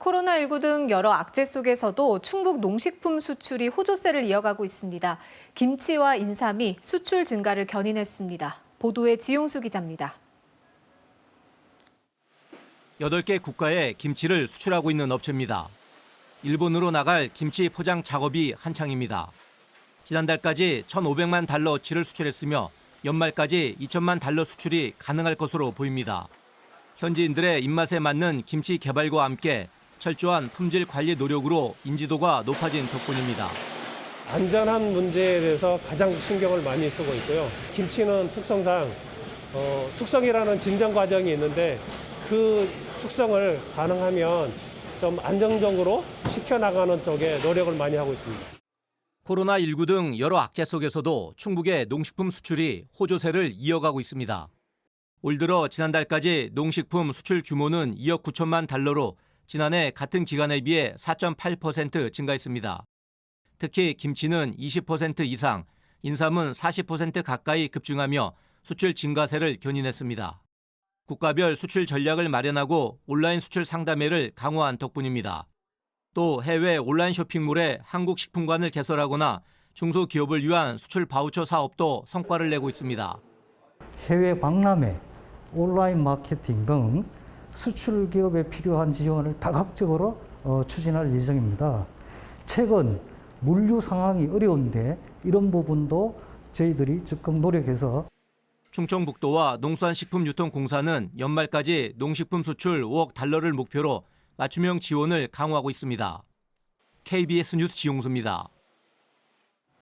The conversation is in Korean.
코로나19 등 여러 악재 속에서도 충북 농식품 수출이 호조세를 이어가고 있습니다. 김치와 인삼이 수출 증가를 견인했습니다. 보도에 지용수 기자입니다. 8개 국가에 김치를 수출하고 있는 업체입니다. 일본으로 나갈 김치 포장 작업이 한창입니다. 지난달까지 1,500만 달러어치를 수출했으며 연말까지 2천만 달러 수출이 가능할 것으로 보입니다. 현지인들의 입맛에 맞는 김치 개발과 함께 철저한 품질 관리 노력으로 인지도가 높아진 덕분입니다. 안전한 문제에 대해서 가장 신경을 많이 쓰고 있고요. 김치는 특성상 어, 숙성이라는 진정 과정이 있는데 그 숙성을 가능하면 좀 안정적으로 시켜나가는 쪽에 노력을 많이 하고 있습니다. 코로나19 등 여러 악재 속에서도 충북의 농식품 수출이 호조세를 이어가고 있습니다. 올 들어 지난달까지 농식품 수출 규모는 2억 9천만 달러로 지난해 같은 기간에 비해 4.8% 증가했습니다. 특히 김치는 20% 이상, 인삼은 40% 가까이 급증하며 수출 증가세를 견인했습니다. 국가별 수출 전략을 마련하고 온라인 수출 상담회를 강화한 덕분입니다. 또 해외 온라인 쇼핑몰에 한국 식품관을 개설하거나 중소기업을 위한 수출 바우처 사업도 성과를 내고 있습니다. 해외 박람회, 온라인 마케팅 등 수출 기업에 필요한 지원을 다각적으로 어, 추진할 예정입니다. 최근 물류 상황이 어려운데 이런 부분도 저희들이 적극 노력해서 충청북도와 농수산식품유통공사는 연말까지 농식품 수출 5억 달러를 목표로 맞춤형 지원을 강화하고 있습니다. KBS 뉴스 지용수입니다.